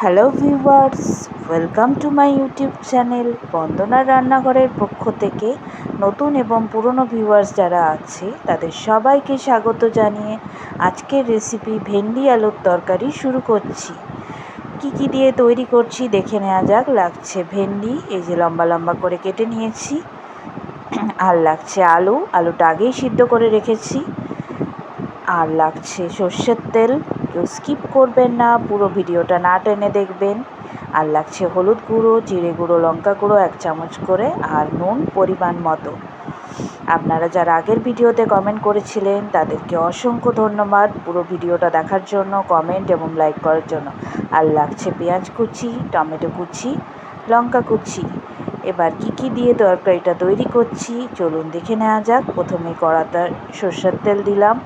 Hello viewers welcome to my YouTube channel বন্দনার রান্নাঘরের পক্ষ থেকে নতুন এবং পুরনো ভিউয়ার্স যারা আছে, তাদের সবাইকে স্বাগত জানিয়ে আজকের রেসিপি ভেন্ডি আলুর তরকারি শুরু করছি। কি কি দিয়ে তৈরি করছি দেখে নেওয়া যাক, লাগছে ভেন্ডি, এই যে লম্বা লম্বা করে কেটে নিয়েছি, আর লাগছে আলু, আলুটা আগেই সিদ্ধ করে রেখেছি, আর লাগছে সর্ষের তেল কেউ স্কিপ করবেন না, পুরো ভিডিওটা না টেনে দেখবেন। আর লাগছে হলুদ গুঁড়ো, জিরে গুঁড়ো, লঙ্কা গুঁড়ো এক চামচ করে, আর নুন পরিমাণ মতো। আপনারা যারা আগের ভিডিওতে কমেন্ট করেছিলেন, তাদেরকে অসংখ্য ধন্যবাদ পুরো ভিডিওটা দেখার জন্য কমেন্ট এবং লাইক করার জন্য। আর লাগছে পেঁয়াজ কুচি, টমেটো কুচি, লঙ্কা কুচি। এবার কি কি দিয়ে তরকারিটা তৈরি করছি, চলুন দেখে নেওয়া যাক। প্রথমে কড়াতে সর্ষের তেল দিলাম।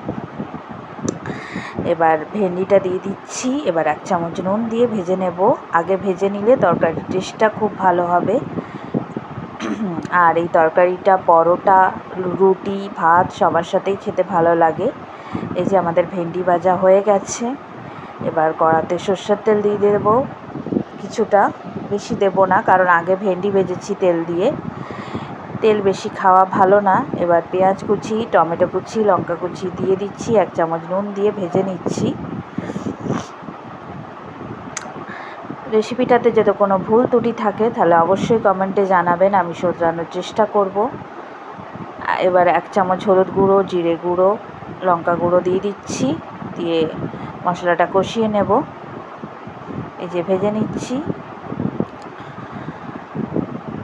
এবার ভেন্ডিটা দিয়ে দিচ্ছি। এবার এক চামচ নুন দিয়ে ভেজে নেব। আগে ভেজে নিলে তরকারির টেস্টটা খুব ভালো হবে। আর এই তরকারিটা, পরোটা, রুটি, ভাত সবার সাথেই খেতে ভালো লাগে। এই যে আমাদের ভেন্ডি ভাজা হয়ে গেছে। এবার কড়াতে সর্ষের তেল দিয়ে দেবো। কিছুটা বেশি দেব না, কারণ আগে ভেন্ডি ভেজেছি তেল দিয়ে। তেল বেশি খাওয়া ভালো না। এবার পেঁয়াজ কুচি, টমেটো কুচি, লঙ্কা কুচি দিয়ে দিচ্ছি, এক চামচ নুন দিয়ে ভেজে নিচ্ছি। রেসিপিটাতে যদি কোনো ভুল ত্রুটি থাকে, তাহলে অবশ্যই কমেন্টে জানাবেন, আমি শোধরানোর চেষ্টা করব। এবার এক চামচ হলুদ গুঁড়ো, জিরে গুঁড়ো, লঙ্কা গুঁড়ো দিয়ে দিচ্ছি, দিয়ে মশলাটা কষিয়ে নেব। এই যে ভেজে নিচ্ছি।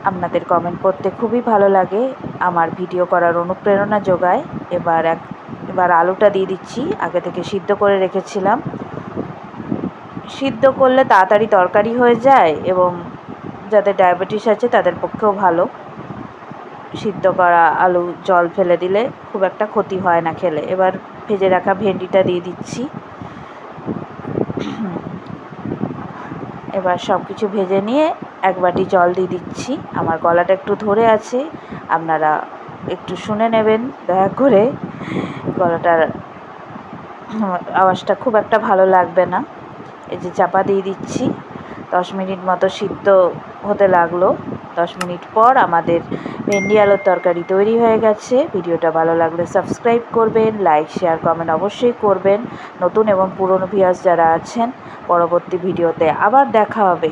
আপনাদের কমেন্ট পড়তে খুবই ভালো লাগে। আমার ভিডিও করার অনুপ্রেরণা যোগায়। এবার এক, এবার আলুটা দিয়ে দিচ্ছি। আগে থেকে সিদ্ধ করে রেখেছিলাম। সিদ্ধ করলে তাড়াতাড়ি তরকারি হয়ে যায় এবং যাদের ডায়াবেটিস আছে তাদের পক্ষেও ভালো। সিদ্ধ করা আলু জল ফেলে দিলে খুব একটা ক্ষতি হয় না খেলে। এবার ভেজে রাখা ভেন্ডিটা দিয়ে দিচ্ছি। এবার সব কিছু ভেজে নিয়ে এক বাটি জল দিয়ে দিচ্ছি। আমার গলাটা একটু ধরে আছে, আপনারা একটু শুনে নেবেন, দয়া করে। গলাটার আওয়াজটা খুব একটা ভালো লাগবে না। এই যে চাপা দিয়ে দিচ্ছি, দশ মিনিট মতো সিদ্ধ হতে লাগল। দশ মিনিট পর আমাদের ভেন্ডি আলুর তরকারি তৈরি হয়ে গেছে। ভিডিওটা ভালো লাগলে সাবস্ক্রাইব করবেন লাইক শেয়ার কমেন্ট অবশ্যই করবেন। নতুন এবং পুরনো ভিউয়ার্স যারা আছেন, পরবর্তী ভিডিওতে আবার দেখা হবে।